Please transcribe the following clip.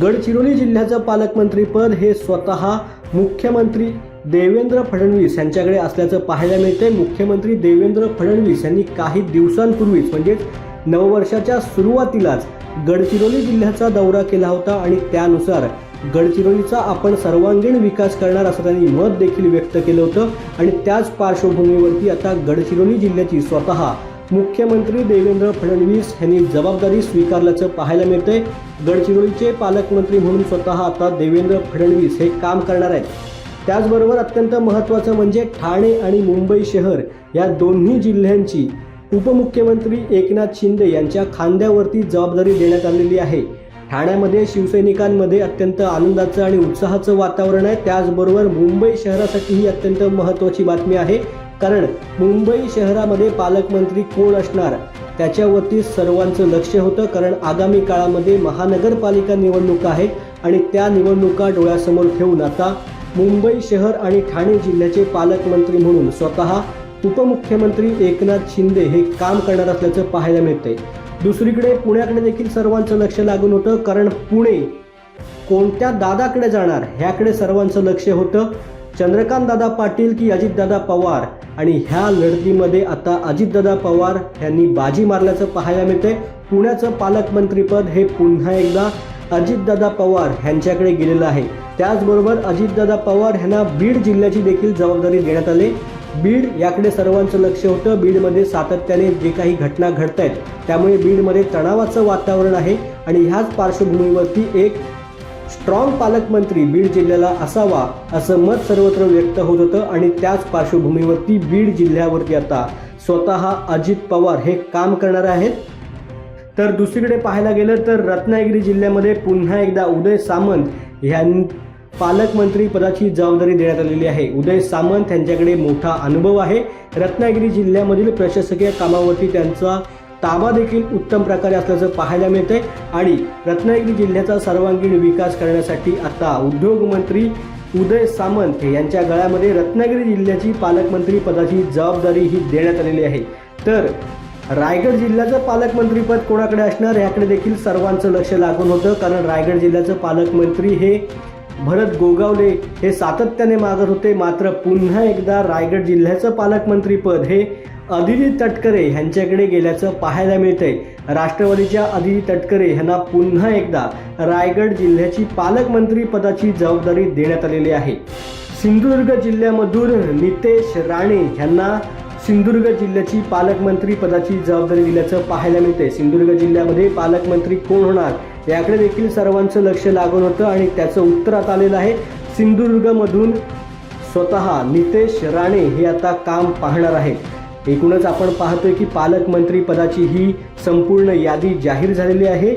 गडचिरोली जिल्ह्याचं पालकमंत्रीपद हे स्वतः मुख्यमंत्री देवेंद्र फडणवीस यांच्याकडे असल्याचं पाहायला मिळते मुख्यमंत्री देवेंद्र फडणवीस यांनी काही दिवसांपूर्वीच म्हणजेच नववर्षाच्या सुरुवातीलाच गडचिरोली जिल्ह्याचा दौरा केला होता आणि त्यानुसार गडचिरोलीचा आपण सर्वांगीण विकास करणार असं त्यांनी मत देखील व्यक्त केलं होतं. आणि त्याच पार्श्वभूमीवरती आता गडचिरोली जिल्ह्याची स्वतः मुख्यमंत्री देवेंद्र फडणवीस यांनी जबाबदारी स्वीकारल्याचं पाहायला मिळतंय. गडचिरोलीचे पालकमंत्री म्हणून स्वतः आता देवेंद्र फडणवीस हे काम करणार आहेत. त्याचबरोबर अत्यंत महत्त्वाचं म्हणजे ठाणे आणि मुंबई शहर या दोन्ही जिल्ह्यांची उपमुख्यमंत्री एकनाथ शिंदे यांच्या खांद्यावरती जबाबदारी देण्यात आलेली आहे. ठाण्यामध्ये शिवसैनिकांमध्ये अत्यंत आनंदाचं आणि उत्साहाचं वातावरण आहे. त्याचबरोबर मुंबई शहरासाठीही अत्यंत महत्त्वाची बातमी आहे. कारण मुंबई शहरामध्ये पालकमंत्री कोण असणार? त्याच्यावरती सर्वांचं लक्ष होतं कारण आगामी काळामध्ये महानगरपालिका निवडणुका आहेत आणि त्या निवडणुका डोळ्यासमोर ठेवून आता मुंबई शहर आणि ठाणे जिल्ह्याचे पालकमंत्री म्हणून स्वतः उपमुख्यमंत्री एकनाथ शिंदे हे काम करणार असल्याचं पाहायला मिळतंय. दुसरीकडे पुण्याकडे देखील सर्वांचं लक्ष लागून होतं कारण पुणे कोणत्या दादाकडे जाणार ह्याकडे सर्वांचं लक्ष होतं. चंद्रकांत दादा पाटील की अजितदादा पवार. आणि ह्या लढतीमध्ये आता अजितदादा पवार यांनी बाजी मारल्याचं पाहायला मिळते पुण्याचं पालकमंत्रीपद हे पुन्हा एकदा अजितदादा पवार यांच्याकडे गेलेलं आहे. त्याचबरोबर अजितदादा पवार यांना बीड जिल्ह्याची देखील जबाबदारी देण्यात आली. बीड याकडे सर्वांचं लक्ष होतं. बीडमध्ये सातत्याने जे काही घटना घडत आहेत त्यामुळे बीडमध्ये तणावाचं वातावरण आहे. आणि ह्याच पार्श्वभूमीवरती एक स्ट्रॉंग पालकमंत्री बीड जिल्ह्याला असावा असं मत सर्वत्र व्यक्त होत होतं आणि त्याच पार्श्वभूमीवरती बीड जिल्ह्यावरती आता स्वतः अजित पवार हे काम करणार आहेत. तर दुसरीकडे पाहायला गेलं तर रत्नागिरी जिल्ह्यामध्ये पुन्हा एकदा उदय सामंत ह्यां पालकमंत्री पदाची जबाबदारी देण्यात आलेली आहे. उदय सामंत यांच्याकडे मोठा अनुभव आहे. रत्नागिरी जिल्ह्यामधील प्रशासकीय कामावरती त्यांचा ताबा देखील उत्तम प्रकारे असल्याचं पाहायला मिळतंय. आणि रत्नागिरी जिल्ह्याचा सर्वांगीण विकास करण्यासाठी आता उद्योगमंत्री उदय सामंत यांच्या गळ्यामध्ये रत्नागिरी जिल्ह्याची पालकमंत्री पदाची जबाबदारी ही देण्यात आलेली आहे. तर रायगड जिल्ह्याचं पालकमंत्रीपद कोणाकडे असणार याकडे देखील सर्वांचं लक्ष लागून होतं. कारण रायगड जिल्ह्याचं पालकमंत्री हे भरत गोगावले हे सातत्याने मागत होते. मात्र पुन्हा एकदा रायगड जिल्ह्याचं पालकमंत्रीपद हे अदिती तटकरे ह्यांच्याकडे गेल्याचं पाहायला मिळतंय. राष्ट्रवादीच्या अदिती तटकरे यांना पुन्हा एकदा रायगड जिल्ह्याची पालकमंत्री पदाची जबाबदारी देण्यात आलेली आहे. सिंधुदुर्ग जिल्ह्यामधून नितेश राणे यांना सिंधुदुर्ग जिल्ह्याची पालकमंत्री पदाची जबाबदारी दिल्याचं पाहायला मिळते सिंधुदुर्ग जिल्ह्यामध्ये पालकमंत्री कोण होणार? याकडे देखील सर्वांचं लक्ष लागून होतं आणि त्याचं उत्तर आता आलेलं आहे. सिंधुदुर्गमधून स्वतः नितेश राणे हे आता काम पाहणार आहेत. एकूणच आपण पाहतोय की पालकमंत्री पदाची ही संपूर्ण यादी जाहीर झालेली आहे.